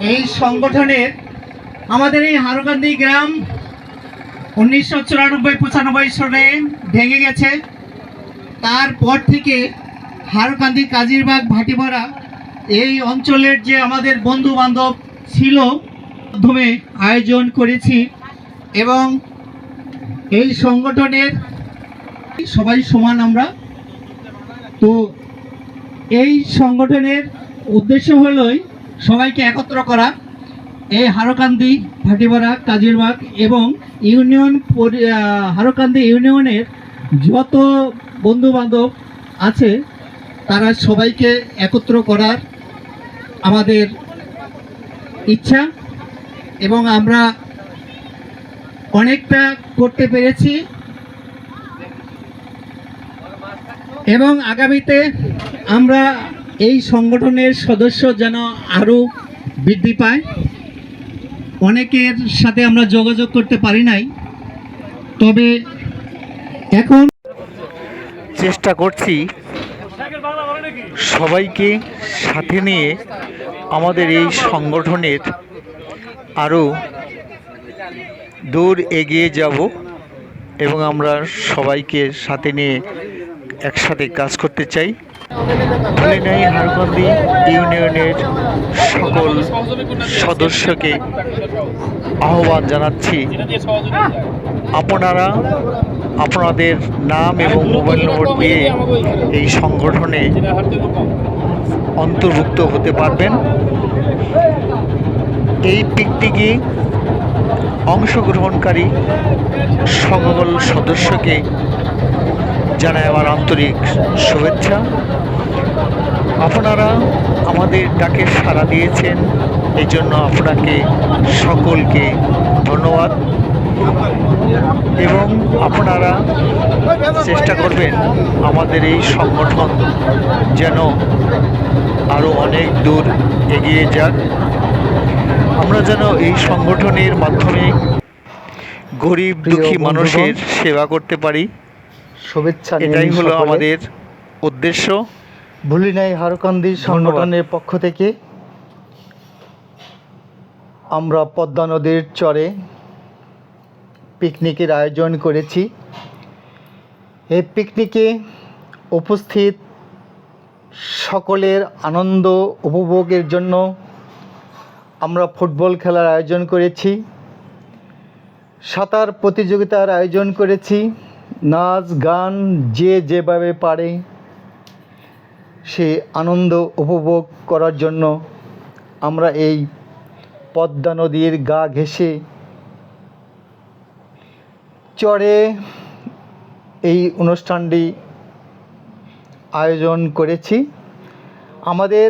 এই সংগঠনের আমাদের এই হারুকান্দি গ্রাম উনিশশো চুরানব্বই পঁচানব্বই সালে ভেঙে গেছে। তারপর থেকে হারকান্দি কাজিরবাগ ভাটিমারা এই অঞ্চলের যে আমাদের বন্ধু বান্ধব ছিল, মাধ্যমে আয়োজন করেছি এবং এই সংগঠনের সবাই সমান আমরা। তো এই সংগঠনের উদ্দেশ্য হলোই সবাইকে একত্র করা এই হারকান্দি, ভাটিপাড়া, কাজিরবাগ এবং ইউনিয়ন হারকান্দি ইউনিয়নের যত বন্ধু বান্ধব আছে, তারা সবাইকে একত্র করার আমাদের ইচ্ছা এবং আমরা অনেকটা করতে পেরেছি। এবং আগামীতে আমরা এই সংগঠনের সদস্য যেন আরও বৃদ্ধি পায়। অনেকের সাথে আমরা যোগাযোগ করতে পারি নাই। তবে এখন চেষ্টা করছি সবাইকে সাথে নিয়ে আমাদের এই সংগঠনের আরও দূর এগিয়ে যাব এবং আমরা সবাইকে সাথে নিয়ে একসাথে কাজ করতে চাই। নাই হারকান্দি ইউনিয়নের সকল সদস্যকে আহ্বান জানাচ্ছি। আপনারা, আপনাদের নাম এবং মোবাইল নম্বর দিয়ে এই সংগঠনে অন্তর্ভুক্ত হতে পারবেন। এই পিকনিকে অংশগ্রহণকারী সকল সদস্যকে জানাই আমার আন্তরিক শুভেচ্ছা। আপনারা আমাদের ডাকে সাড়া দিয়েছেন এই জন্য আপনাকে সকলকে ধন্যবাদ। এবং আপনারা চেষ্টা করবেন আমাদের এই সংগঠন যেন আরও অনেক দূর এগিয়ে যাক। আমরা যেন এই সংগঠনের মাধ্যমে গরিব দুঃখী মানুষের সেবা করতে পারি। শুভেচ্ছা এটাই হলো আমাদের উদ্দেশ্য। ভুলি নাই হারকান্দি সংগঠনের পক্ষ থেকে। আমরা পদ্মা নদীর চরে পিকনিকের আয়োজন করেছি। এই পিকনিকে উপস্থিত সকলের আনন্দ উপভোগের জন্য আমরা ফুটবল খেলার আয়োজন করেছি। সাঁতার প্রতিযোগিতার আয়োজন করেছি। নাচ, গান যে যেভাবে পারে, সে আনন্দ উপভোগ করার জন্য আমরা এই পদ্মা নদীর গা ঘেঁষে চরে এই অনুষ্ঠানটি আয়োজন করেছি। আমাদের